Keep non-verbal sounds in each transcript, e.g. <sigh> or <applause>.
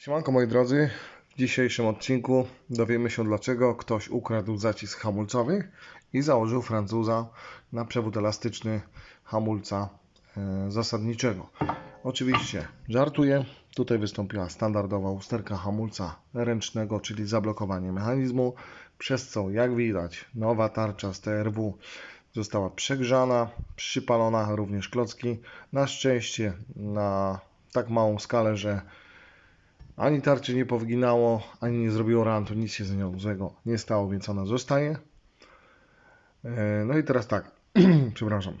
Siemanko moi drodzy, w dzisiejszym odcinku dowiemy się dlaczego ktoś ukradł zacisk hamulcowy i założył Francuza na przewód elastyczny hamulca e, zasadniczego. Oczywiście żartuję, tutaj wystąpiła standardowa usterka hamulca ręcznego, czyli zablokowanie mechanizmu, przez co jak widać nowa tarcza z TRW została przegrzana, przypalona również klocki. Na szczęście na tak małą skalę, że ani tarczy nie powginało, ani nie zrobiło rantu, nic się z nią złego nie stało, więc ona zostaje. E, No i teraz tak, <clears throat> przepraszam.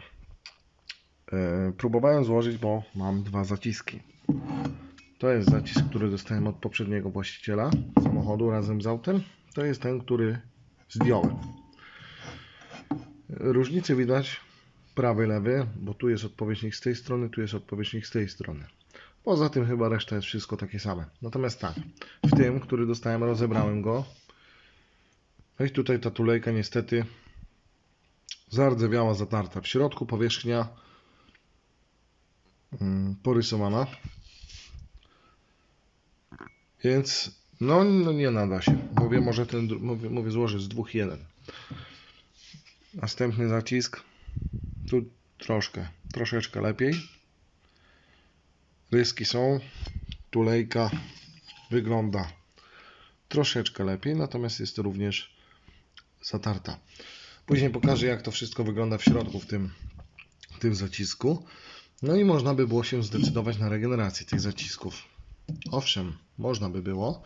E, Próbowałem złożyć, bo mam dwa zaciski. To jest zacisk, który dostałem od poprzedniego właściciela samochodu razem z autem. To jest ten, który zdjąłem. Różnice widać prawy, lewy, bo tu jest odpowiednik z tej strony, tu jest odpowiednik z tej strony. Poza tym chyba reszta jest wszystko takie same. Natomiast tak, w tym, który dostałem, rozebrałem go. No i tutaj ta tulejka niestety zardzewiała, zatarta. W środku powierzchnia mm, porysowana. Więc no, no nie nada się. Mówię, może ten, mówię, mówię złożę z dwóch jeden. Następny zacisk. Tu troszkę, troszeczkę lepiej. Ryski są. Tulejka wygląda troszeczkę lepiej, natomiast jest również zatarta. Później pokażę, jak to wszystko wygląda w środku w tym, w tym zacisku. No i można by było się zdecydować na regenerację tych zacisków. Owszem, można by było,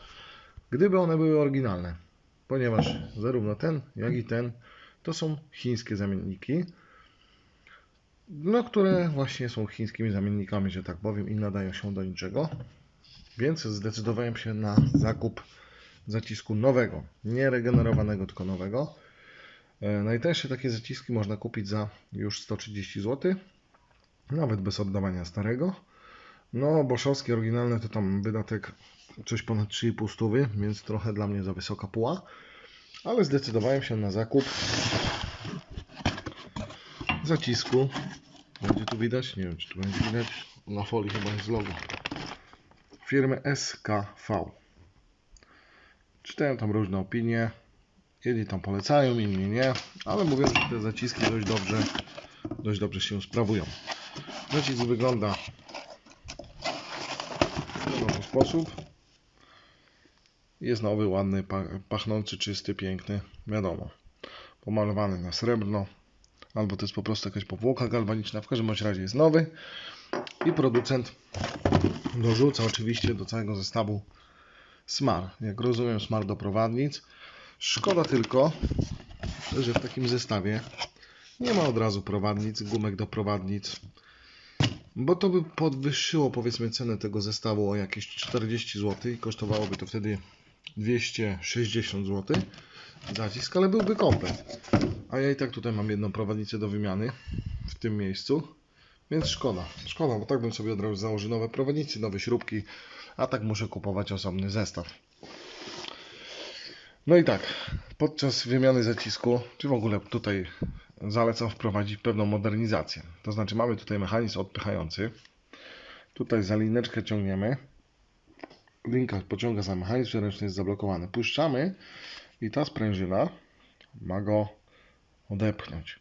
gdyby one były oryginalne, ponieważ zarówno ten, jak i ten to są chińskie zamienniki no, które właśnie są chińskimi zamiennikami, że tak powiem, i nadają się do niczego. Więc zdecydowałem się na zakup zacisku nowego, nie regenerowanego, tylko nowego. E, Najtańsze takie zaciski można kupić za już 130 zł, nawet bez oddawania starego. No, boszowskie oryginalne to tam wydatek coś ponad 3,5 stówy, więc trochę dla mnie za wysoka puła. Ale zdecydowałem się na zakup zacisku. Będzie tu widać? Nie wiem, czy tu będzie widać. Na folii chyba jest logo. Firmy SKV. Czytałem tam różne opinie. Jedni tam polecają, inni nie, ale mówią, że te zaciski dość dobrze, dość dobrze się sprawują. Zacisk wygląda w ten sposób. Jest nowy, ładny, pa- pachnący, czysty, piękny. Wiadomo. Pomalowany na srebrno albo to jest po prostu jakaś powłoka galwaniczna. W każdym razie jest nowy i producent dorzuca oczywiście do całego zestawu smar. Jak rozumiem, smar do prowadnic. Szkoda tylko, że w takim zestawie nie ma od razu prowadnic, gumek do prowadnic, bo to by podwyższyło powiedzmy cenę tego zestawu o jakieś 40 zł i kosztowałoby to wtedy 260 zł zacisk, ale byłby komplet. A ja i tak tutaj mam jedną prowadnicę do wymiany w tym miejscu, więc szkoda. Szkoda, bo tak bym sobie od razu założył nowe prowadnice, nowe śrubki, a tak muszę kupować osobny zestaw. No i tak, podczas wymiany zacisku, czy w ogóle tutaj zalecam wprowadzić pewną modernizację. To znaczy mamy tutaj mechanizm odpychający. Tutaj za lineczkę ciągniemy. Linka pociąga za mechanizm, ręczny jest zablokowany. Puszczamy i ta sprężyna ma go odepchnąć.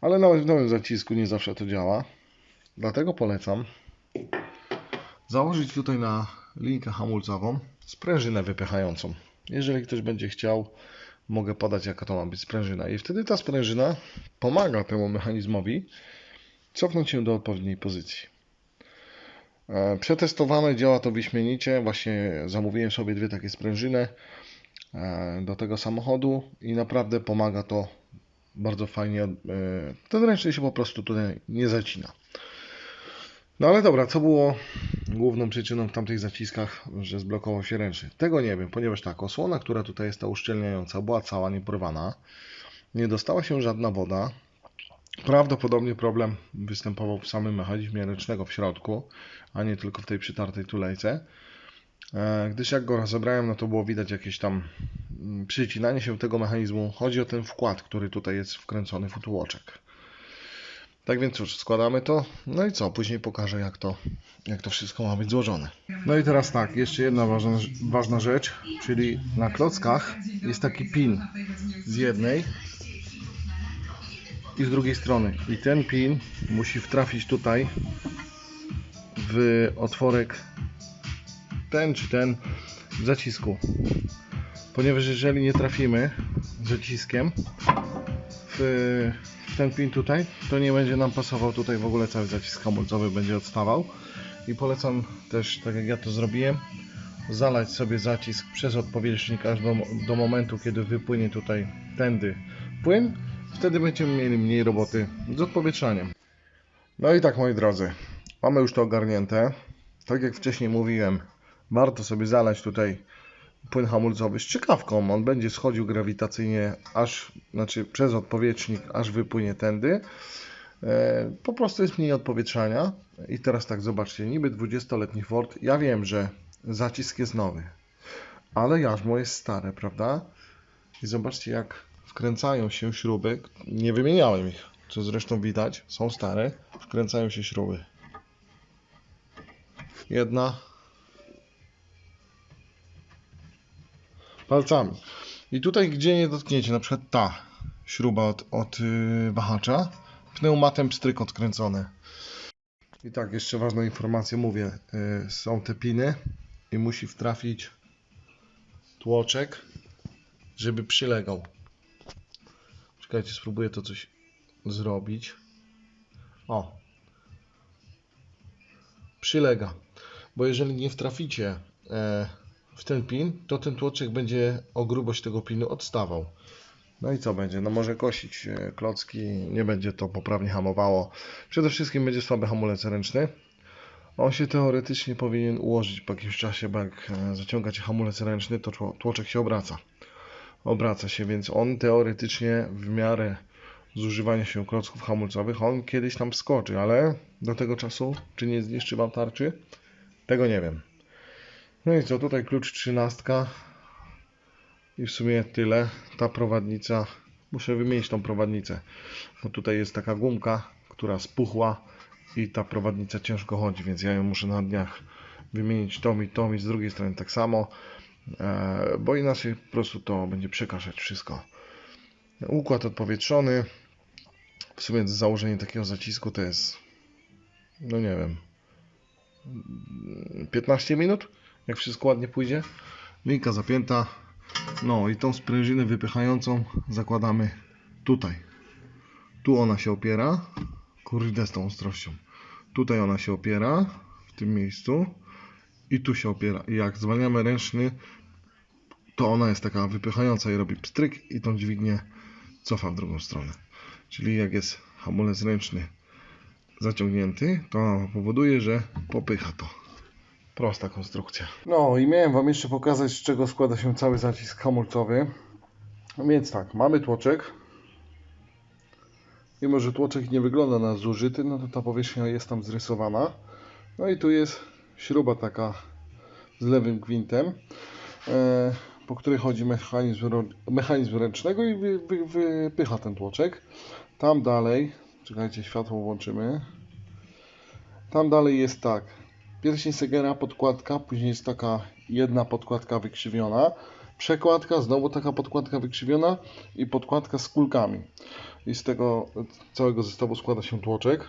Ale nawet w nowym zacisku nie zawsze to działa. Dlatego polecam założyć tutaj na linkę hamulcową sprężynę wypychającą. Jeżeli ktoś będzie chciał, mogę podać jaka to ma być sprężyna. I wtedy ta sprężyna pomaga temu mechanizmowi cofnąć się do odpowiedniej pozycji. E, Przetestowane, działa to wyśmienicie. Właśnie zamówiłem sobie dwie takie sprężyny e, do tego samochodu i naprawdę pomaga to bardzo fajnie. e, Ten ręczny się po prostu tutaj nie zacina. No ale dobra, co było główną przyczyną w tamtych zaciskach, że zblokował się ręczny? Tego nie wiem, ponieważ tak, osłona, która tutaj jest ta uszczelniająca, była cała nieporwana. Nie dostała się żadna woda. Prawdopodobnie problem występował w samym mechanizmie ręcznego w środku, a nie tylko w tej przytartej tulejce. E, Gdyż jak go rozebrałem, no to było widać jakieś tam mm, przycinanie się tego mechanizmu. Chodzi o ten wkład, który tutaj jest wkręcony w tłoczek. Tak więc cóż, składamy to. No i co? Później pokażę, jak to, jak to wszystko ma być złożone. No i teraz tak, jeszcze jedna ważna, ważna rzecz, czyli na klockach jest taki pin z jednej i z drugiej strony. I ten pin musi wtrafić tutaj w otworek ten czy ten w zacisku. Ponieważ jeżeli nie trafimy zaciskiem w, ten pin tutaj, to nie będzie nam pasował tutaj w ogóle cały zacisk hamulcowy będzie odstawał. I polecam też, tak jak ja to zrobiłem, zalać sobie zacisk przez odpowietrznik aż do, do momentu, kiedy wypłynie tutaj tędy płyn. Wtedy będziemy mieli mniej roboty z odpowietrzaniem. No i tak moi drodzy, mamy już to ogarnięte. Tak jak wcześniej mówiłem, warto sobie zalać tutaj płyn hamulcowy z czekawką. On będzie schodził grawitacyjnie aż, znaczy przez odpowietrznik, aż wypłynie tędy. E, po prostu jest mniej odpowietrzania. I teraz tak, zobaczcie, niby 20-letni Ford. Ja wiem, że zacisk jest nowy, ale jarzmo jest stare, prawda? I zobaczcie, jak wkręcają się śruby. Nie wymieniałem ich, co zresztą widać. Są stare. Wkręcają się śruby. Jedna. Palcami. I tutaj, gdzie nie dotkniecie, na przykład ta śruba od, od yy, wahacza, pneumatem pstryk odkręcone. I tak, jeszcze ważną informację mówię. Yy, są te piny i musi wtrafić tłoczek, żeby przylegał. Czekajcie, spróbuję to coś zrobić. O. Przylega. Bo jeżeli nie wtraficie e, w ten pin, to ten tłoczek będzie o grubość tego pinu odstawał. No i co będzie? No może kosić e, klocki, nie będzie to poprawnie hamowało. Przede wszystkim będzie słaby hamulec ręczny. On się teoretycznie powinien ułożyć po jakimś czasie, bo jak e, zaciągacie hamulec ręczny, to tło- tłoczek się obraca. Obraca się, więc on teoretycznie w miarę zużywania się klocków hamulcowych, on kiedyś tam wskoczy, ale do tego czasu, czy nie zniszczy Wam tarczy, tego nie wiem. No i co, tutaj klucz trzynastka i w sumie tyle. Ta prowadnica, muszę wymienić tą prowadnicę, bo tutaj jest taka gumka, która spuchła i ta prowadnica ciężko chodzi, więc ja ją muszę na dniach wymienić tą i tą i z drugiej strony tak samo, bo inaczej po prostu to będzie przekaszać wszystko. Układ odpowietrzony. W sumie założenie takiego zacisku to jest, no nie wiem, 15 minut, jak wszystko ładnie pójdzie. Linka zapięta. No i tą sprężynę wypychającą zakładamy tutaj. Tu ona się opiera. Kurde z tą ostrością. Tutaj ona się opiera w tym miejscu i tu się opiera. I jak zwalniamy ręczny, to ona jest taka wypychająca i robi pstryk i tą dźwignię cofa w drugą stronę. Czyli jak jest hamulec ręczny zaciągnięty, to powoduje, że popycha to. Prosta konstrukcja. No i miałem Wam jeszcze pokazać, z czego składa się cały zacisk hamulcowy. Więc tak, mamy tłoczek. Mimo, że tłoczek nie wygląda na zużyty, no to ta powierzchnia jest tam zrysowana. No i tu jest śruba taka z lewym gwintem, e, po której chodzi mechanizm, mechanizm ręcznego i wy, wy, wypycha ten tłoczek. Tam dalej, czekajcie, światło włączymy. Tam dalej jest tak. Pierścień Segera, podkładka, później jest taka jedna podkładka wykrzywiona, przekładka, znowu taka podkładka wykrzywiona i podkładka z kulkami. I z tego całego zestawu składa się tłoczek.